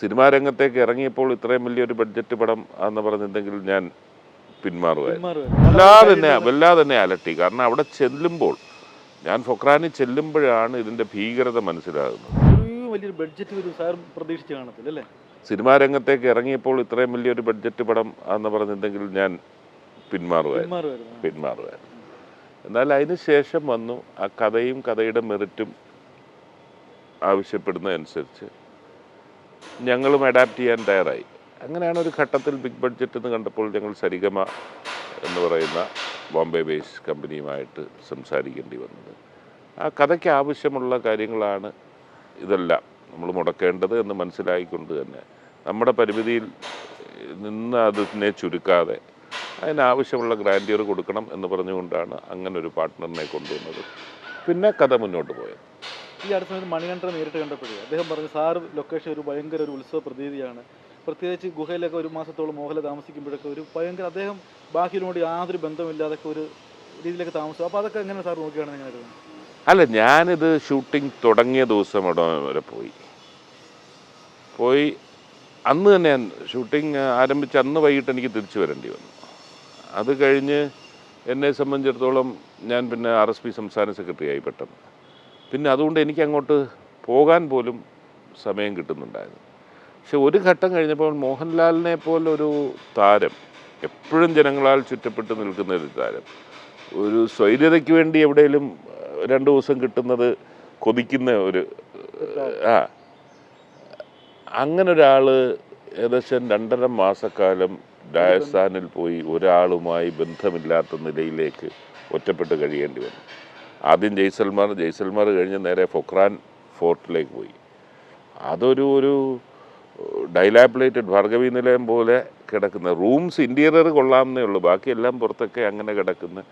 Cinema രംഗത്തേക്ക് ഇറങ്ങിയപ്പോൾ ഇത്രയും വലിയൊരു ബഡ്ജറ്റ് പടം എന്ന് പറഞ്ഞിട്ടുണ്ടെങ്കിൽ ഞാൻ പിന്മാറുമായിരുന്നു. വല്ലാതെ തന്നെ വല്ലാതെ തന്നെ അലട്ടി. കാരണം അവിടെ ചെല്ലുമ്പോൾ ഞാൻ ഫൊക്രാനി ചെല്ലുമ്പോഴാണ് ഇതിന്റെ ഭീകരത മനസ്സിലാകുന്നത്. വലിയൊരു ബഡ്ജറ്റ് ഒരു സാർ പ്രതീക്ഷിച്ച് കാണത്തില്ല അല്ലേ? സിനിമാ രംഗത്തേക്ക് ഇറങ്ങിയപ്പോൾ ഇത്രയും വലിയൊരു ബഡ്ജറ്റ് പടം എന്ന് പറഞ്ഞിട്ടുണ്ടെങ്കിൽ ഞാൻ പിന്മാറുമായിരുന്നു പിന്മാറുമായിരുന്നു എന്നാൽ അതിന് ശേഷം വന്നു ആ കഥയും കഥയുടെ മെറിറ്റും ആവശ്യപ്പെടുന്നതനുസരിച്ച് ഞങ്ങളും അഡാപ്റ്റ് ചെയ്യാൻ തയ്യാറായി. അങ്ങനെയാണ് ഒരു ഘട്ടത്തിൽ ബിഗ് ബഡ്ജറ്റ് എന്ന് കണ്ടപ്പോൾ ഞങ്ങൾ സരിഗമ എന്ന് പറയുന്ന ബോംബെ ബേസ് കമ്പനിയുമായിട്ട് സംസാരിക്കേണ്ടി വന്നത്. ആ കഥയ്ക്ക് ആവശ്യമുള്ള കാര്യങ്ങളാണ് ഇതെല്ലാം നമ്മൾ മുടക്കേണ്ടത് എന്ന് മനസ്സിലായിക്കൊണ്ട് തന്നെ. നമ്മുടെ പരിമിതിയിൽ നിന്ന് അതിനെ ചുരുക്കാതെ അതിനാവശ്യമുള്ള ഗ്രാൻഡിയർ കൊടുക്കണം എന്ന് പറഞ്ഞുകൊണ്ടാണ് അങ്ങനെ ഒരു പാർട്ട്ണറിനെ കൊണ്ടുവന്നത്. പിന്നെ കഥ മുന്നോട്ട് പോയത്. ഈ അടുത്ത സമയത്ത് മണികണ്ഠനെ നേരിട്ട് കണ്ടപ്പോഴേ അദ്ദേഹം പറഞ്ഞു സാർ ലൊക്കേഷൻ ഒരു ഭയങ്കര ഒരു ഉത്സവ പ്രതീതിയാണ്. പ്രത്യേകിച്ച് ഗുഹയിലൊക്കെ ഒരു മാസത്തോളം മോഹല താമസിക്കുമ്പോഴൊക്കെ ഒരു ഭയങ്കര അദ്ദേഹം ബാക്കിയോട് യാതൊരു ബന്ധമില്ലാതൊക്കെ ഒരു രീതിയിലൊക്കെ താമസിച്ചു. അപ്പോൾ അതൊക്കെ എങ്ങനെ സാർ നോക്കിയാണ് എങ്ങനെ അല്ല ഞാനിത് ഷൂട്ടിംഗ് തുടങ്ങിയ ദിവസം അവിടെ വരെ പോയി. പോയി അന്ന് തന്നെ ഷൂട്ടിംഗ് ആരംഭിച്ച് അന്ന് വൈകിട്ട് എനിക്ക് തിരിച്ചു വരേണ്ടി വന്നു. അത് കഴിഞ്ഞ് എന്നെ സംബന്ധിച്ചിടത്തോളം ഞാൻ പിന്നെ ആർ എസ് പി സംസ്ഥാന സെക്രട്ടറി ആയി പെട്ടെന്ന്. പിന്നെ അതുകൊണ്ട് എനിക്ക് അങ്ങോട്ട് പോകാൻ പോലും സമയം കിട്ടുന്നുണ്ടായിരുന്നു. പക്ഷെ ഒരു ഘട്ടം കഴിഞ്ഞപ്പോൾ മോഹൻലാലിനെ പോലൊരു താരം എപ്പോഴും ജനങ്ങളാൽ ചുറ്റപ്പെട്ട് നിൽക്കുന്ന ഒരു താരം ഒരു സ്വൈര്യതയ്ക്ക് വേണ്ടി എവിടെയെങ്കിലും രണ്ടു ദിവസം കിട്ടുന്നത് കൊതിക്കുന്ന ഒരു ആ അങ്ങനെ ഒരാൾ ഏകദേശം രണ്ടര മാസക്കാലം രാജസ്ഥാനിൽ പോയി ഒരാളുമായി ബന്ധമില്ലാത്ത നിലയിലേക്ക് ഒറ്റപ്പെട്ട് കഴിയേണ്ടി വന്നു. ആദ്യം ജയ്സൽമാർ ജയ്സൽമാർ കഴിഞ്ഞ് നേരെ ഫൊക്രാൻ ഫോർട്ടിലേക്ക് പോയി. അതൊരു ഒരു ഡൈലാപ്പിലേറ്റഡ് ഭാർഗവി നിലയം പോലെ കിടക്കുന്ന റൂംസ് ഇന്റീരിയർ കൊള്ളാമെന്നേ ഉള്ളൂ. ബാക്കിയെല്ലാം പുറത്തൊക്കെ അങ്ങനെ കിടക്കുന്ന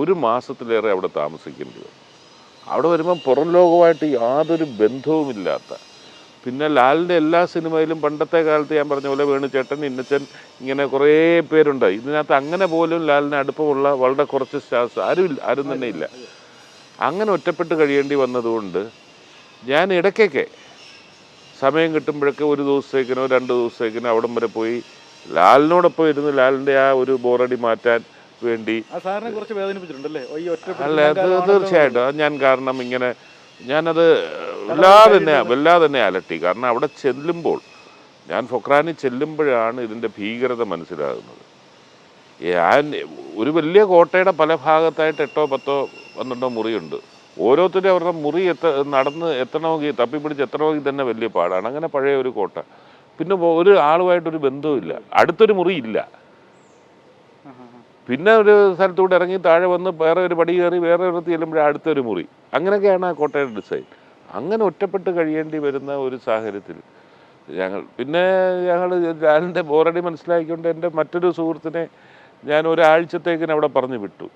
ഒരു മാസത്തിലേറെ അവിടെ താമസിക്കേണ്ടി വന്നു. അവിടെ വരുമ്പം പുറം ലോകമായിട്ട് യാതൊരു ബന്ധവുമില്ലാത്ത പിന്നെ ലാലിന്റെ എല്ലാ സിനിമയിലും പണ്ടത്തെ കാലത്ത് ഞാൻ പറഞ്ഞ പോലെ വേണുചേട്ടൻ ഇന്നച്ചൻ ഇങ്ങനെ കുറേ പേരുണ്ട്. ഇതിനകത്ത് അങ്ങനെ പോലും ലാലിന് അടുപ്പമുള്ള വളരെ കുറച്ച് സ്റ്റാർസ് ആരും ആരും തന്നെ ഇല്ല. അങ്ങനെ ഒറ്റപ്പെട്ട് കഴിയേണ്ടി വന്നതുകൊണ്ട് ഞാൻ ഇടയ്ക്കൊക്കെ സമയം കിട്ടുമ്പോഴൊക്കെ ഒരു ദിവസത്തേക്കിനോ രണ്ട് ദിവസത്തേക്കിനോ അവിടം വരെ പോയി ലാലിനോടൊപ്പം ഇരുന്ന് ലാലിന്റെ ആ ഒരു ബോറടി മാറ്റാൻ വേണ്ടി അല്ല അത് തീർച്ചയായിട്ടും. അത് ഞാൻ കാരണം ഇങ്ങനെ ഞാനത് വല്ലാതെ തന്നെ വല്ലാതെ തന്നെ അലട്ടി. കാരണം അവിടെ ചെല്ലുമ്പോൾ ഞാൻ ഫൊക്രാനി ചെല്ലുമ്പോഴാണ് ഇതിന്റെ ഭീകരത മനസ്സിലാകുന്നത്. ഞാൻ ഒരു വലിയ കോട്ടയുടെ പല ഭാഗത്തായിട്ട് എട്ടോ പത്തോ പന്ത്രണ്ടോ മുറിയുണ്ട്. ഓരോരുത്തരും അവരുടെ മുറി എത്ത നടന്ന് എത്തണമെങ്കിൽ തപ്പിപ്പിടിച്ച് എത്തണമെങ്കിൽ തന്നെ വലിയ പാടാണ്. അങ്ങനെ പഴയ ഒരു കോട്ട. പിന്നെ ഒരു ആളുമായിട്ടൊരു ബന്ധവുമില്ല അടുത്തൊരു മുറി ഇല്ല. പിന്നെ ഒരു സ്ഥലത്തൂടെ ഇറങ്ങി താഴെ വന്ന് വേറെ ഒരു പടി കയറി വേറെ ഒരു ചെല്ലുമ്പോഴേ അടുത്തൊരു മുറി. അങ്ങനെയൊക്കെയാണ് ആ കോട്ടയുടെ ഡിസൈൻ. അങ്ങനെ ഒറ്റപ്പെട്ട് കഴിയേണ്ടി വരുന്ന ഒരു സാഹചര്യത്തിൽ ഞങ്ങൾ പിന്നെ ഞങ്ങൾ ലാലിന്റെ ബോറടി മനസ്സിലാക്കിക്കൊണ്ട് എന്റെ മറ്റൊരു സുഹൃത്തിനെ ഞാൻ ഒരാഴ്ചത്തേക്കിന് അവിടെ പറഞ്ഞു വിട്ടു.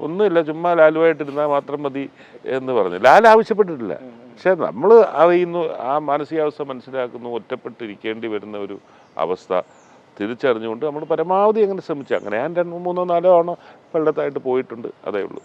ഒന്നുമില്ല ചുമ്മാ ലാലുവായിട്ടിരുന്നാൽ മാത്രം മതി എന്ന് പറഞ്ഞു. ലാൽ ആവശ്യപ്പെട്ടിട്ടില്ല. പക്ഷെ നമ്മൾ അറിയുന്നു ആ മാനസികാവസ്ഥ മനസ്സിലാക്കുന്നു ഒറ്റപ്പെട്ടിരിക്കേണ്ടി വരുന്ന ഒരു അവസ്ഥ തിരിച്ചറിഞ്ഞുകൊണ്ട് നമ്മൾ പരമാവധി അങ്ങനെ ശ്രമിച്ചു. അങ്ങനെ ഞാൻ രണ്ട് മൂന്നോ നാലോ ആണോ വെള്ളത്തായിട്ട് പോയിട്ടുണ്ട് അതേ ഉള്ളൂ.